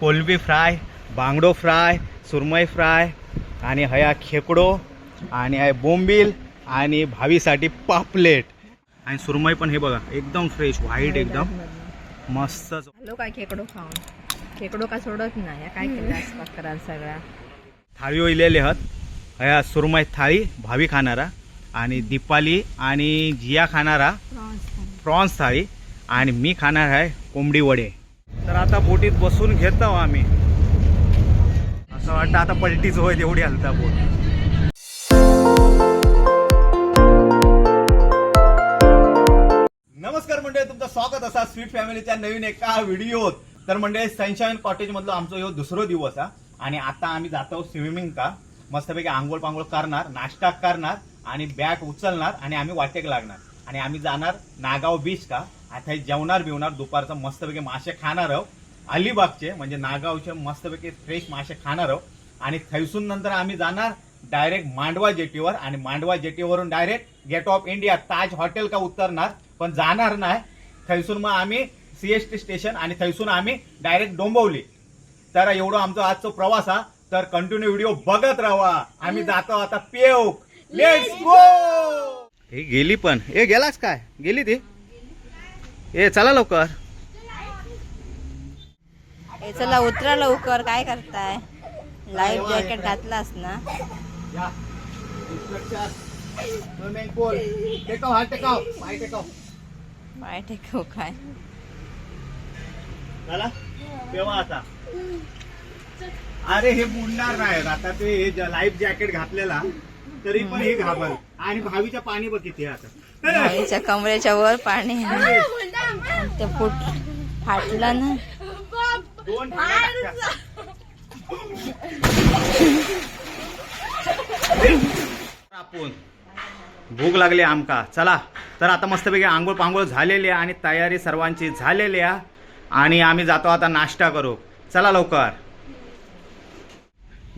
कोलंबी फ्राय बांगडो फ्राय सुरमई फ्राय आणि हया खेकडो आणि आहे बोंबील आणि भावीसाठी पापलेट. आणि सुरमई पण हे बघा एकदम फ्रेश व्हाईट एकदम. मस्त काय खेकडो खाऊन? खेकडो का सोडत नाही या काय केलं बकरान सगळा थाळी इलेले आहेत हया सुरमई थाळी भावी खाणारा आणि दीपाली आणि जिया खाणारा प्रॉन्स थाळी आणि मी खाणार आहे कोंबडी वडे. तर आता बोटीत बसून घेत आहोत आम्ही. असं वाटतं आता पलटीच होईल एवढी हलता बोट. नमस्कार मंडळी तुमचं स्वागत असा स्वीट फॅमिलीच्या नवीन एका व्हिडिओत. तर मंडळी सनशाईन कॉटेज मधलं आमचा ह्यो दुसरो दिवस हा. आणि आता आम्ही जातो स्विमिंग का मस्तपैकी आंघोळ पांघोळ करणार नाश्ता करणार आणि बॅग उचलणार आणि आम्ही वाटेक लागणार. आणि आम्ही जाणार नागाव बीच का. आता हे जेवणार बिवणार दुपारचं मस्तपैकी मासे खाणार आहोत. अलिबागचे म्हणजे नागावचे मस्तपैकी फ्रेश मासे खाणार आहोत. आणि थैसून नंतर आम्ही जाणार डायरेक्ट मांडवा जेटीवर. आणि Mandwa जेटीवरून direct gate of India Taj hotel का उतरणार. पण जाणार नाही. थैसून मग आम्ही सीएसटी स्टेशन आणि थैसून आम्ही डायरेक्ट डोंबवली. तर एवढं आमचा आजचा प्रवास हा. तर कंटिन्यू व्हिडिओ बघत राहा. आम्ही जातो आता पेव लेट्स गो हे गेली पण. हे गेलाच काय? गेली ती? ए चला लवकर. ए चला उतरा लवकर. काय करताय? लाईफ जॅकेट घातलास ना? पाय टेकाव काय? झाला? तेव्हा आता? अरे हे बुडणार नाही. आता ते हे लाईफ जॅकेट घातलेला तरी पण हे घाबल आणि भावीच्या पाणी बघ किती आहे आता. आईच्या कमरेच्या वर पाणी ते फुट फाटलं ना. दोन. आपण. भूक लागली आमका. चला. तर आता मस्तपैकी आंघोळ पांघोळ झालेली आहे आणि तयारी सर्वांची झालेली आहे. आणि आम्ही जातो आता नाश्ता करू. चला लवकर.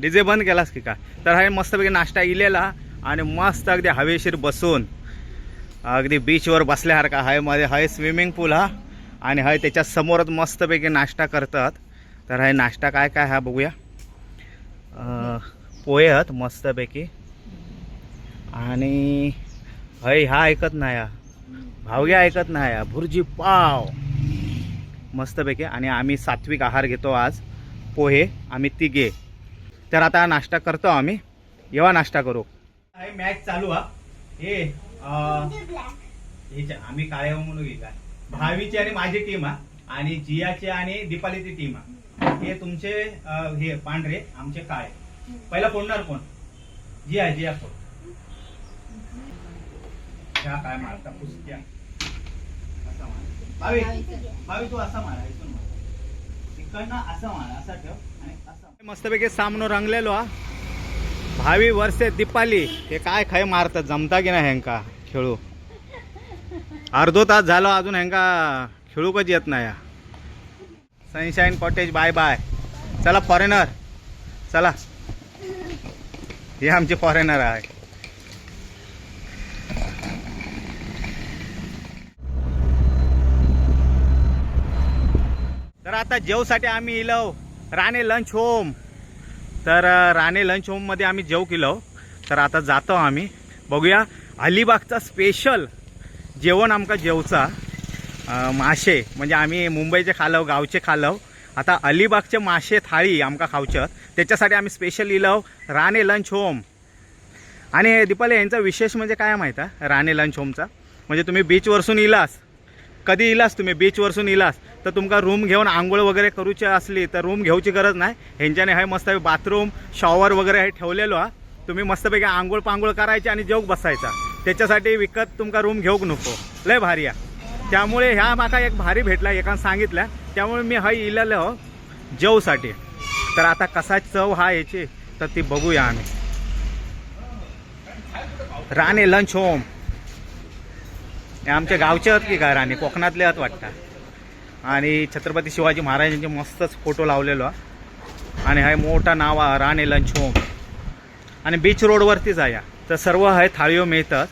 डीजे बंद केलास की काय? तर हा मस्तपैकी नाश्ता इलेला आणि मस्त अगदी हवेशीर बसून अगदी बीचवर बसल्यासारखा हायमध्ये हाय स्विमिंग पूल हा आणि हाय त्याच्या समोरच मस्तपैकी नाश्ता करतात. तर हाय नाश्ता काय काय हा बघूया. पोहे आहेत मस्तपैकी. आणि हय हा ऐकत नाही हा. भावग्या ऐकत नाही हा. भुर्जी पाव. मस्तपैकी. आणि आम्ही सात्विक आहार घेतो आज. पोहे. आम्ही तिघे. तर आता नाश्ता करतो आम्ही. येवा नाश्ता करू. मॅच चालू हा? हे आम्ही काय म्हणू की भावीची आणि माझी टीम हा. आणि जियाची आणि दीपालीची टीम हा. हे तुमचे हे पांढरे आमचे काय पहिला फोडणार कोण? जिया जिया फोड. ह्या काय मारता पुसत्या असा मार. भावी भावी तू असा मारा मस्तपैकी सामनो रंगलेलो हा. भावी वर्षे दीपाली हे काय खाय मारतात? जमता की नाही ह्यांका? खेळू. अर्धो तास झालो अजून ह्यांका खेळू येत नाही सनशाईन कॉटेज बाय बाय चला फॉरेनर चला. हे आमचे फॉरेनर आहे. तर आता जेवसाठी आम्ही इलो. राणे लंच होम तर राणे लंच होममध्ये आम्ही जेव केलो. तर आता जातो आम्ही. बघूया अलिबागचा स्पेशल जेवण आमका जेवचा मासे म्हणजे आम्ही मुंबईचे खालव गावचे खालव आता अलिबागचे माशे थाळी आमका खावचं त्याच्यासाठी आम्ही स्पेशल इलो राणे लंच होम आणि दीपाली यांचा विशेष म्हणजे काय माहीत आहे? राणे लंच होमचा म्हणजे तुम्ही बीचवरसून इलास. कधी इलास तुम्ही? बीचवरसून इलास. तर तुमका रूम घेऊन आंघोळ वगैरे करूची असली तर रूम घेऊची गरज नाही. ह्यांच्याने हे मस्त बाथरूम शॉवर वगैरे हे ठेवलेलो हा. तुम्ही मस्तपैकी आंघोळ पांघोळ करायची आणि जेवक बसायचा. त्याच्यासाठी विकत तुमका रूम घेऊक नको. लय भारी आहे. त्यामुळे ह्या माका एक भारी भेटला एकानं सांगितल्या त्यामुळे मी हा इलेलो हो जेवसाठी. तर आता कसा चव हा याची तर ती बघूया आम्ही. राणे लंच होम हे आमच्या गावचे आहेत की काय राणे? कोकणातले आहेत वाटतं. आणि छत्रपती शिवाजी महाराजांचे मस्तच फोटो लावलेलो. आणि हा मोठा नाव आहे राणे लंच होम आणि बीच रोडवरतीच आहे तर सर्व आहे थाळीओ मिळतात.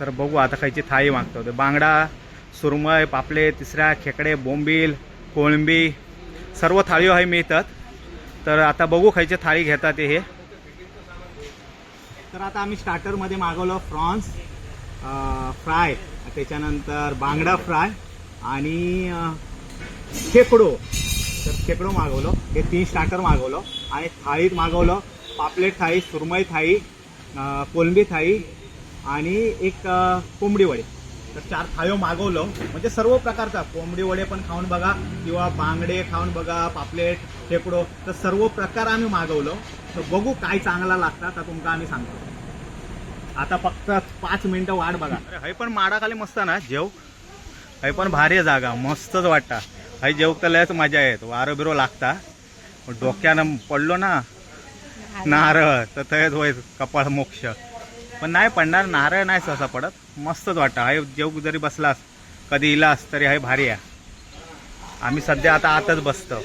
तर बघू आता खायची थाळी मागतो. ते बांगडा सुरमय पापले तिसऱ्या खेकडे बोंबील कोळंबी सर्व थाळी आहे मिळतात. तर आता बघू खायचे थाळी घेतात हे. तर आता आम्ही स्टार्टरमध्ये मागवलं फ्रॉन्स. फ्राय. त्याच्यानंतर बांगडा फ्राय आणि खेकडो. तर खेकडो मागवलं. हे तीन स्टार्टर मागवलं. आणि थाळीत मागवलं. पापलेट थाळी सुरमई थाळी कोलंबी थाळी आणि एक कोंबडी वडे. तर चार थाळी मागवलं. म्हणजे सर्व प्रकारचा. कोंबडी वडे पण खाऊन बघा किंवा बांगडे खाऊन बघा पापलेट खेकडो. तर सर्व प्रकार आम्ही मागवलं. तर बघू काय चांगला लागता तर तुमका आम्ही सांगतो. आता फक्त पाच मिनिटं वाट बघा. अरे हय पण माडाखाली मस्त ना जेव. हय पण भारी आहे जागा मस्तच वाटता. हय जेव तर लयच मजा येत. वारं बिरो लागता. पण डोक्यानं पडलो ना नारळ. तर थंयच होय कपाळ मोक्ष. पण नाही पडणार नारळ नाही सहसा पडत. मस्तच वाटतं. हाय जेव जरी बसलास कधी इलास तरी हाय भारी आहे. आम्ही सध्या आता आतच बसतो.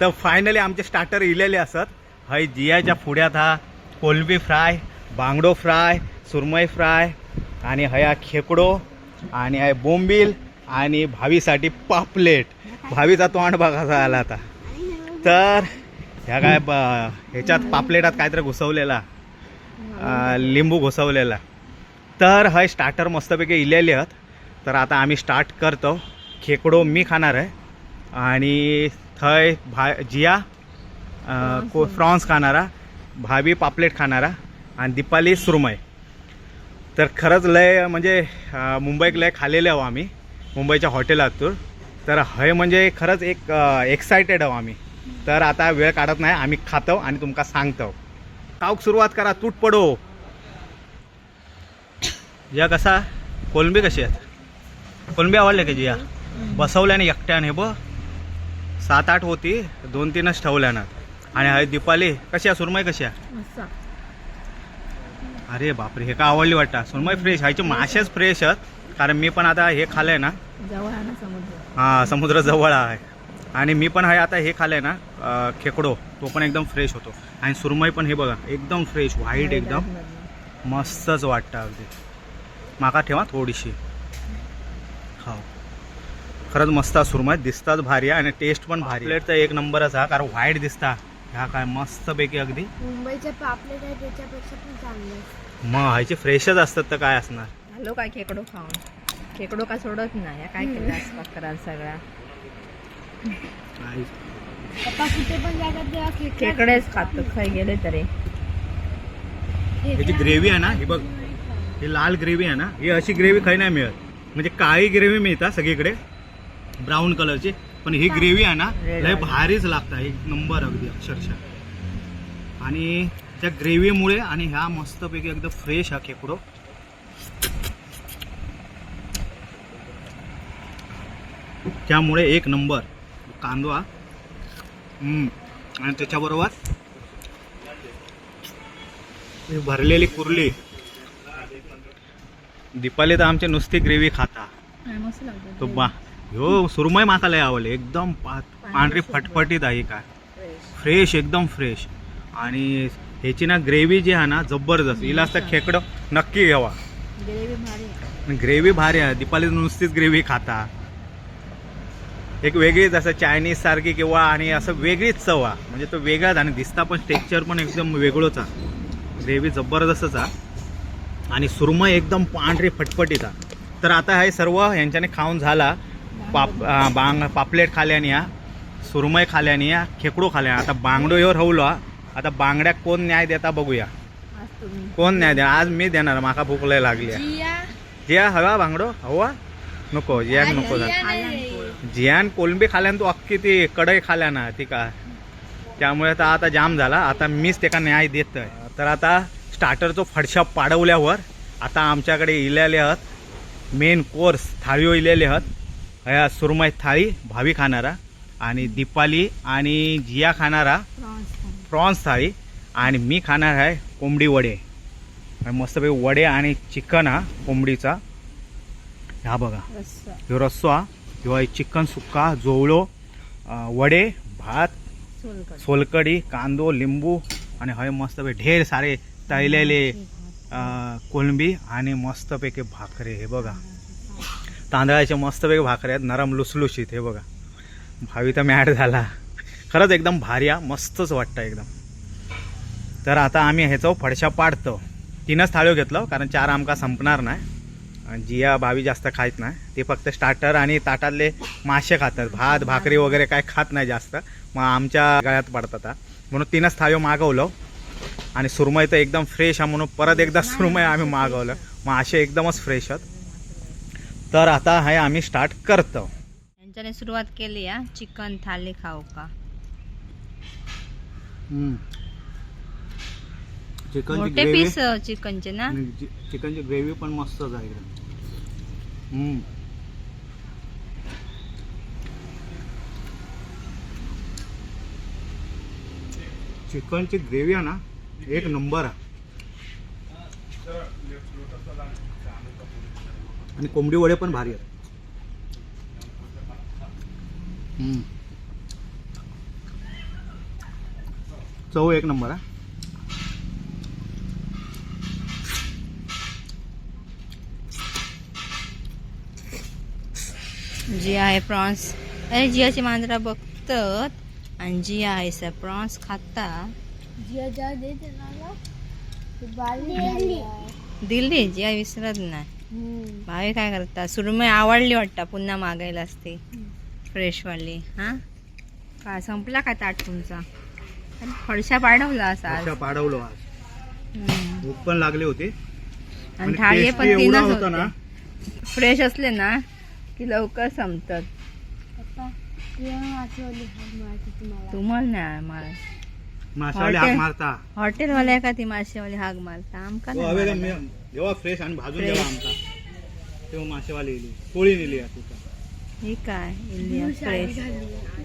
तर फायनली आमचे स्टार्टर इलेले असत. हय जियाच्या पुढ्यात हा कोलबी फ्राय बांगडो फ्राय सुरमई फ्राय आणि हया खेकडो आणि आहे बोंबील आणि भावीसाठी पापलेट. भावीचा तोंड बघायचा आला आता. तर ह्या काय ब ह्याच्यात पापलेटात काहीतरी घुसवलेला. लिंबू घुसवलेला. तर हय स्टार्टर मस्तपैकी इलेले आहेत. तर आता आम्ही स्टार्ट करतो. खेकडो मी खाणार आहे. आणि थंय भा जिया को फ्रॉन्स खाणारा. भाभी पापलेट खाणारा. आणि दीपाली सुरमई. तर खरंच लय म्हणजे मुंबईक लय खालेले आहो आम्ही मुंबईच्या हॉटेलातून. तर हे म्हणजे खरंच एक एक्सायटेड आहो आम्ही. तर आता वेळ काढत नाही आम्ही खातो आणि तुमका सांगतो. खाऊक सुरुवात करा तूट पडो. या कसा? कोलंबी कशी आहेत? कोलंबी आवडले का या बसवल्याने एकट्याने ब. सात आठ होती दोन तीनच ठेवल्यानं. आणि हय दीपाली कशी आहे? सुरमई कशी आहे? अरे बापरे हे का आवडली वाटतं? सुरमई फ्रेश ह्याचे मासेच फ्रेश आहेत. कारण मी पण आता हे खाल्लंय ना. जवळ आहे ना समुद्र? हां समुद्र जवळ आहे. आणि मी पण आहे आता हे खाल्लंय ना खेकडो. तो पण एकदम फ्रेश होतो. आणि सुरमई पण हे बघा एकदम फ्रेश व्हाईट एकदम. मस्तच वाटतं अगदी. माका ठेवा थोडीशी. खाऊ खरंच मस्त आहे सुरमई दिसतात भारी आहे आणि टेस्ट पण भारी प्लेट तर एक नंबरच हा कारण व्हाईट दिसता. ह्या काय मस्तपैकी अगदी. मुंबईचे पापलेट आहे त्याच्यापेक्षा पण चांगले मग ह्याचे फ्रेशच असतात तर काय असणार? झालो काय खेकडो खाऊन? खेकडो का सोडत नाही या काय सगळा पप्पा कुठे पण जातात तेव्हा खेकडा खेकडेच खातो खाय गेले तरी. ह्याची ग्रेव्ही आहे ना ही बघ. ही लाल ग्रेव्ही आहे ना ही अशी ग्रेव्ही खाई नाही मिळत. म्हणजे काळी ग्रेव्ही मिळतात सगळीकडे. ब्राऊन कलरची. पण ही ग्रेव्ही आहे ना लय. भारीच लागतं. एक नंबर अगदी अक्षरशः. आणि त्या ग्रेव्हीमुळे आणि ह्या मस्तपैकी एकदम फ्रेश हा खेकडो. त्यामुळे एक नंबर कांदो हा हम्म. आणि त्याच्याबरोबर भरलेली कुर्ली. दीपाली तर आमची नुसती ग्रेव्ही खाता. तो बा ह्यो सुरमई माका लय आवडले. एकदम पा पांढरी फटफटीत आहे काय. फ्रेश एकदम फ्रेश आणि ह्याची ना ग्रेव्ही जी आहे ना जबरदस्त. हिला असतं खेकडं नक्की घ्यावा. ग्रेव्ही भारी आहे. ग्रेव्ही भारी आहे. दीपाली नुसतीच ग्रेव्ही खाता. एक वेगळीच असं चायनीज सारखी किंवा आणि असं वेगळीच चव आहे. म्हणजे तो वेगळाच आणि दिसता पण टेक्स्चर पण एकदम वेगळंच आहे. ग्रेव्ही जबरदस्तच आहे. आणि सुरमई एकदम पांढरी फटफटीत आहे. तर आता हे सर्व यांच्याने खाऊन झाला. पाप बांग पापलेट खाल्याने या सुरमई खाल्याने या खेकडो खाल्या आता बांगडो ह्यो रावलो हा. आता बांगड्याक कोण न्याय देता बघूया. कोण न्याय द्या आज मी देणार माका भूक लय लागली. जिया. हवा बांगडो? हवा? नको जियाक नको जियान कोलंबी खाल्यान तू अख्खी ती कढई खाल्या ना ती का? त्यामुळे आता आता जाम झाला. आता मीच त्याका न्याय देतोय. तर आता स्टार्टरचो फडशा पाडवल्यावर आता आमच्याकडे इलेले आहात मेन कोर्स थाळीओ इलेले आहात ह्या सुरमई थाळी भावी खाणारा आणि दीपाली आणि जिया खाणारा प्रॉन्स थाळी. आणि मी खाणार आहे कोंबडी वडे. आणि मस्तपैकी वडे आणि चिकन हा कोंबडीचा. ह्या बघा. ह्यो रस्सो हा किंवा चिकन सुक्का जोवळो वडे भात सोलकढी. सोलकडी कांदो लिंबू आणि हय मस्त ढेर सारे तळलेले कोलंबी आणि मस्तपैकी भाकरे. हे बघा. तांदळाचे मस्तपैकी भाकरे आहेत नरम लुसलुशीत हे बघा. भावी तर मॅड झाला. खरंच एकदम भारी आहे मस्तच वाटतं एकदम. तर आता आम्ही ह्याचं फडशा पाडतो. तीनच थाळ्यो घेतलं कारण चार आमका संपणार नाही. आणि जिया भावी जास्त खात नाही. ते फक्त स्टार्टर आणि ताटातले मासे खातात. भात भाकरी वगैरे काय खात नाही जास्त. मग आमच्या गळ्यात पडतात म्हणून तीनच थाळीव मागवलं. आणि सुरमई तर एकदम फ्रेश आहे म्हणून परत एकदा सुरमई आम्ही मागवलं. मग असे एकदमच फ्रेश आहेत. तर आता हे आम्ही स्टार्ट करतो. यांच्याने सुरुवात केली हा? चिकन थाली खाऊ का? मोठे ग्रेव्ही पीस चिकनचे ना? चिकनची ग्रेव्ही पण एकदम हम्म. चिकनची ग्रेव्ही आहे ना एक नंबर आहे. आणि कोंबडी वडे पण भारी आहेत. चव एक नंबर आहे जी आहे प्रॉन्स. अरे जियाची मांजरा बघतात आणि जिया आहे सर प्रॉन्स खाता जिया जा दे त्यांना ते बाली झाली. दिली जिया विसरत नाही. भावी काय करता? सुरमई आवडली वाटतं पुन्हा मागायला असते. फ्रेशवाली हा? काय संपला का ताट तुमचा? फडशा पाडवला असा पाडवलं. भूक पण लागली होती. आणि थाळी पण तीनच होता ना. फ्रेश असले ना की लवकर संपतात. तुम्हाला. तुम्हाला नाही माशावाले हाक मारता. हॉटेलवाल्या का ती मासेवाली हाग मारता? आमका का जेव्हा फ्रेश आणि भाजून. जेव्हा आमचा. तेव्हा मासेवाली येली कोळी नेली आहे तिथं. ही काय? India fresh.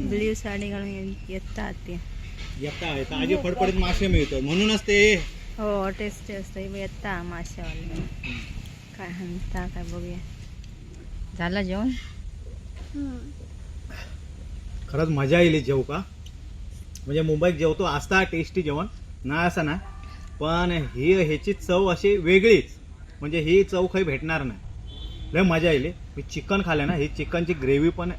ब्ल्यू साडी घालून येतात ते. येता आहे ताजे फडफडीत मासे मिळतात म्हणूनच ते हो टेस्टी असतं. येता माशावाले काय म्हणता काय बघूया. झालं जेवण. खरंच मजा येईल जेव का? म्हणजे मुंबईत जेवतो असता टेस्टी जेवण. नाही असं ना. पण ही ह्याची चव अशी वेगळीच. म्हणजे ही चव काही भेटणार नाही. लय मजा येईल मी चिकन खाल्लं ना ही चिकनची ग्रेव्ही पण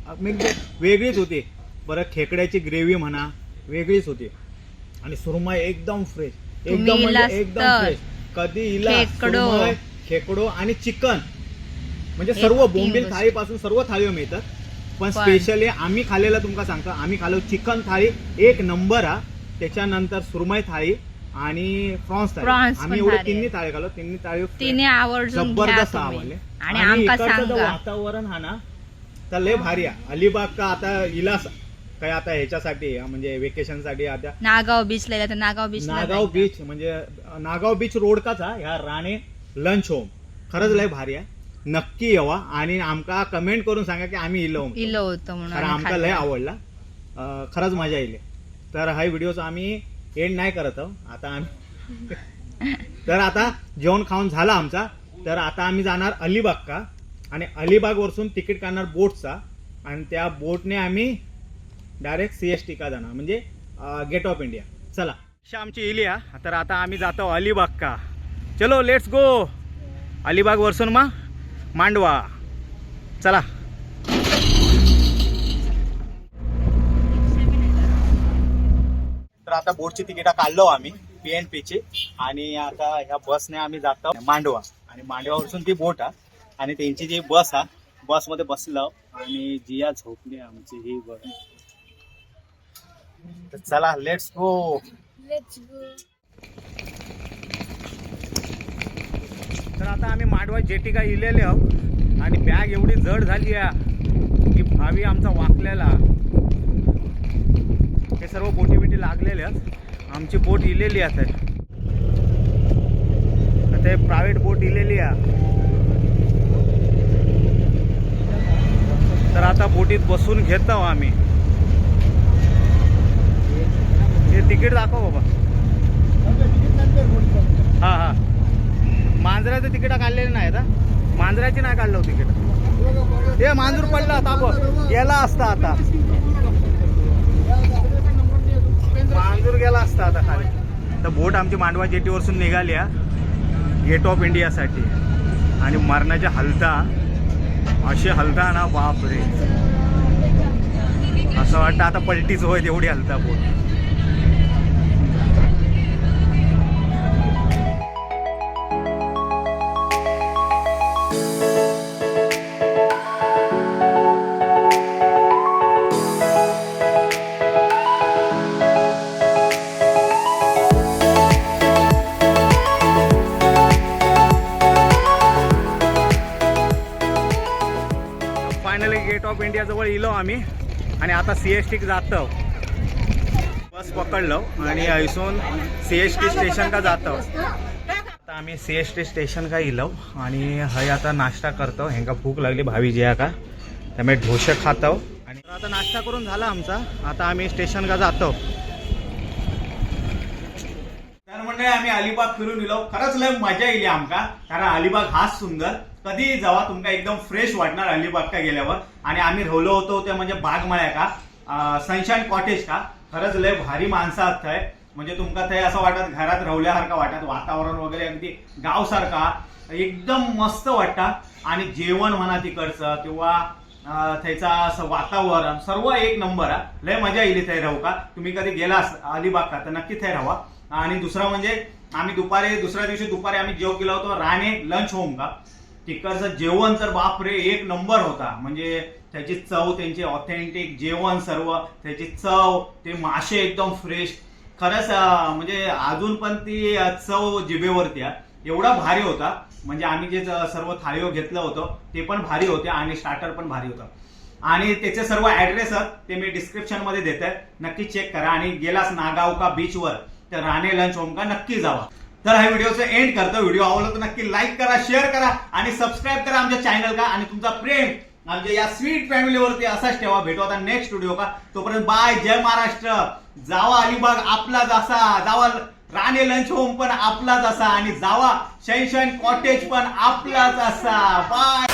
वेगळीच होती. परत खेकड्याची ग्रेव्ही म्हणा वेगळीच होती. आणि सुरमई एकदम फ्रेश एकदम म्हणजे एकदम. फ्रेश कधी इला खेकडो. सुरमई, खेकडो आणि चिकन. म्हणजे सर्व बोंबील. थाळीपासून सर्व थाळी मिळतात. पण पण- स्पेशली आम्ही खाल्लेलं तुमका सांगतो आम्ही खाल्लो चिकन थाळी एक नंबर हा. त्याच्यानंतर सुरमई थाळी आणि प्रॉन्स थाळी Prawns आम्ही एवढे भारी तिन्ही थाळी खाल्लो तिन्ही थाळी तिने आवर्जून घ्या जबरदस्त तुम्ही. आवडले. आणि आमका इकडचं जो सांगा वातावरण हा ना तर लय भारी आहे. अलिबाग का आता इलास काय आता ह्याच्यासाठी म्हणजे वेकेशनसाठी आता. नागाव बीचला गेला तर नागाव बीच नागाव बीच म्हणजे नागाव बीच रोडकाच हा ह्या राणे लंच होम खरंच लय भारी आहे. नक्की येवा. आणि आमका कमेंट करून सांगा की आम्ही इलो इलो होतं म्हणून कारण आम्ही आमका लय खाल्लं. आवडला. अं, खरंच मजा येईल तर हा व्हिडिओचा आम्ही एंड नाही करत आहोत आता आम्ही तर आता जेवण खाऊन झाला आमचा. तर आता आम्ही जाणार अलिबाग का आणि अलिबाग वरसून तिकीट काढणार बोटचा. आणि त्या बोटने आम्ही डायरेक्ट सी एस टी का जाणार. म्हणजे गेट ऑफ इंडिया. चला. आमची इलिया तर आता आम्ही जातो अलिबाग का चलो लेट्स गो अलिबाग वरसून मग मांडवा. चला. आता बोटची तिकीटा काढलो आम्ही पी एन पी ची. आणि आता ह्या बसने आम्ही जातो मांडवा. आणि मांडवावरसून ती बोट हा आणि त्यांची जी बस हा बसमध्ये बसलो. आणि जिया झोपली आमची ही बस. तर चला लेट्स गो. तर आता आम्ही मांडवा जेटिका इलेले आहोत. आणि बॅग एवढी जड झाली आहे की भावी आमचा वाकलेला. सर्व बोटी बिटी लागलेल्या आमची बोट इलेली आहे आता. प्रायव्हेट बोट इलेली आहे. तर आता बोटीत बसून घेत आहोत आम्ही. हे तिकीट दाखव बाबा. हा हा. मांजराचं तिकीट काढलेलं नाही आता. मांजराची नाही काढलं हो तिकीट. हे मांजूर पडला आता याला असतं असता आता. मांजूर गेला असता आता खाली. तर बोट आमची मांडवा जेटीवरसून निघाली आहे गेट ऑफ इंडियासाठी आणि मरणाच्या हलता अशी हलता ना बाप रे असं वाटतं आता पलटीच होय तेवढी हलता बोट. इलो आम्ही. आणि आता सी एस टीक जातो बस पकडलो आणि ऐसून सी एस टी स्टेशन का जातो आता आम्ही सी एस टी स्टेशन का इलो आणि हय आता नाश्ता करतो हेंका भूक लागली भावी जिया का. त्यामुळे ढोसे खातो आणि आता नाश्ता करून झाला आमचा. आता आम्ही स्टेशन का जातो तर आम्ही अलिबाग फिरून येलो खरंच लय मजा येईल आमका. कारण अलिबाग हाच सुंदर. कधी जावा तुमका एकदम फ्रेश वाटणार अलिबाग का गेल्यावर. आणि आम्ही राहिलो होतो ते म्हणजे बागमळ्या का सनशाईन कॉटेज का? खरंच लय भारी माणसं आहात थंय. म्हणजे तुमका थंय असं वाटत घरात रवल्यासारखं वाटत. वातावरण वगैरे अगदी गावसारखा. एकदम मस्त वाटतं. आणि जेवण म्हणा तिकडचं किंवा अं, थंयचा असं वातावरण. सर्व एक नंबर लय मजा येईल थंय राहू का तुम्ही कधी गेला अलिबाग का तर नक्की थंय राहा आणि दुसरं म्हणजे आम्ही दुपारी दुसऱ्या दिवशी दुपारी आम्ही जेव केला होतो राणे लंच होम का तिकडचं जेवण तर बापरे एक नंबर होता. म्हणजे त्याची चव त्यांचे ऑथेंटिक जेवण सर्व त्याची चव ते मासे एकदम फ्रेश खरंच म्हणजे अजून पण ती चव जिभेवरती आहे एवढा भारी होता. म्हणजे आम्ही जे सर्व थाळीवर घेतलं होतं ते पण भारी होते आणि स्टार्टर पण भारी होतं. आणि त्याचे सर्व ऍड्रेस ते मी डिस्क्रिप्शनमध्ये देते नक्की चेक करा आणि गेलास नागावका बीचवर तर राणे लंच होम का नक्की जावा. तर हा व्हिडिओचं एंड करतो. व्हिडिओ आवडला तर नक्की लाईक करा शेअर करा आणि सबस्क्राईब करा आमच्या चॅनल का आणि तुमचा प्रेम आमच्या या स्वीट फॅमिलीवरती असाच ठेवा. भेटू आता नेक्स्ट व्हिडिओ का. तोपर्यंत बाय जय महाराष्ट्र. जावा अलिबाग आपलाच असा जावा राणे लंच होम पण आपलाच असा आणि जावा शैन कॉटेज पण आपलाच असा बाय